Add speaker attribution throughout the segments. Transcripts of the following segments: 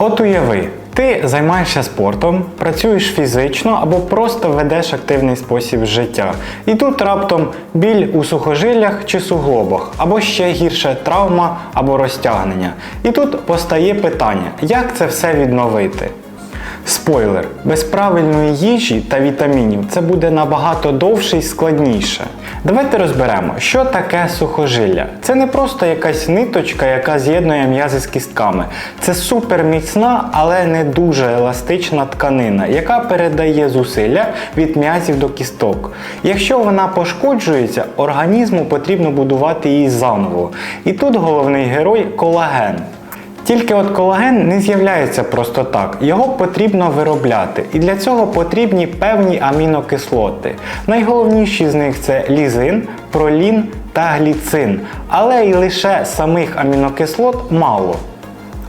Speaker 1: От уяви, ти займаєшся спортом, працюєш фізично або просто ведеш активний спосіб життя. І тут раптом біль у сухожиллях чи суглобах, або ще гірше травма або розтягнення. І тут постає питання, як це все відновити? Спойлер, без правильної їжі та вітамінів це буде набагато довше і складніше. Давайте розберемо, що таке сухожилля. Це не просто якась ниточка, яка з'єднує м'язи з кістками. Це суперміцна, але не дуже еластична тканина, яка передає зусилля від м'язів до кісток. Якщо вона пошкоджується, організму потрібно будувати її заново. І тут головний герой колаген. Тільки от колаген не з'являється просто так, його потрібно виробляти, і для цього потрібні певні амінокислоти. Найголовніші з них це лізин, пролін та гліцин, але і лише самих амінокислот мало.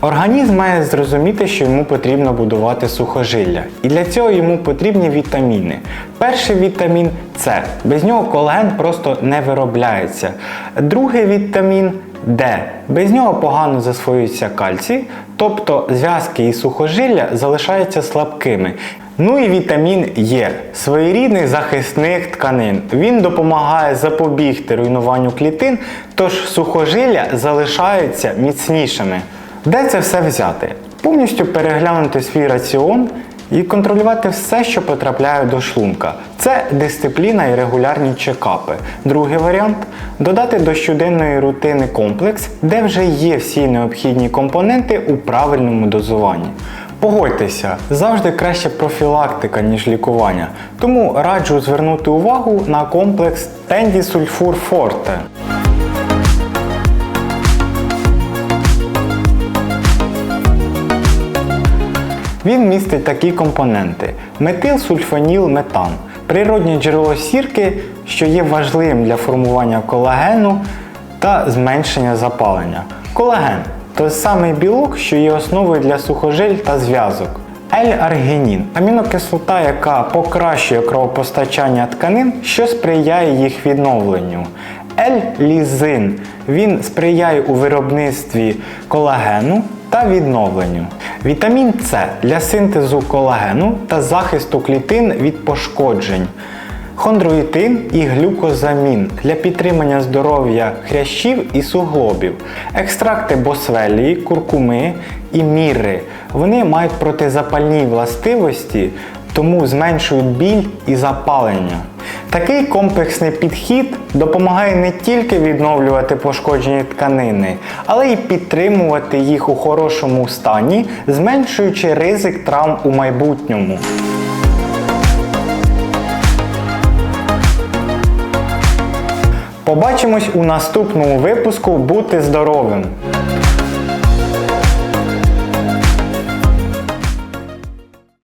Speaker 1: Організм має зрозуміти, що йому потрібно будувати сухожилля, і для цього йому потрібні вітаміни. Перший вітамін С. Без нього колаген просто не виробляється. Другий вітамін Д. Без нього погано засвоюється кальцій, тобто зв'язки і сухожилля залишаються слабкими. Ну і вітамін Е своєрідний захисник тканин. Він допомагає запобігти руйнуванню клітин, тож сухожилля залишаються міцнішими. Де це все взяти? Повністю переглянути свій раціон і контролювати все, що потрапляє до шлунка. Це дисципліна і регулярні чекапи. Другий варіант додати до щоденної рутини комплекс, де вже є всі необхідні компоненти у правильному дозуванні. Погодьтеся, завжди краще профілактика, ніж лікування. Тому раджу звернути увагу на комплекс Тендісульфур Форте. Він містить такі компоненти: метилсульфанілметан, природнє джерело сірки, що є важливим для формування колагену та зменшення запалення. Колаген той самий білок, що є основою для сухожиль та зв'язок. L-аргінін амінокислота, яка покращує кровопостачання тканин, що сприяє їх відновленню. L-лізин він сприяє у виробництві колагену та відновленню. Вітамін С для синтезу колагену та захисту клітин від пошкоджень. Хондроїтин і глюкозамін для підтримання здоров'я хрящів і суглобів. Екстракти босвелії, куркуми і мірри. Вони мають протизапальні властивості, тому зменшують біль і запалення. Такий комплексний підхід допомагає не тільки відновлювати пошкоджені тканини, але й підтримувати їх у хорошому стані, зменшуючи ризик травм у майбутньому. Побачимось у наступному випуску Бути здоровим!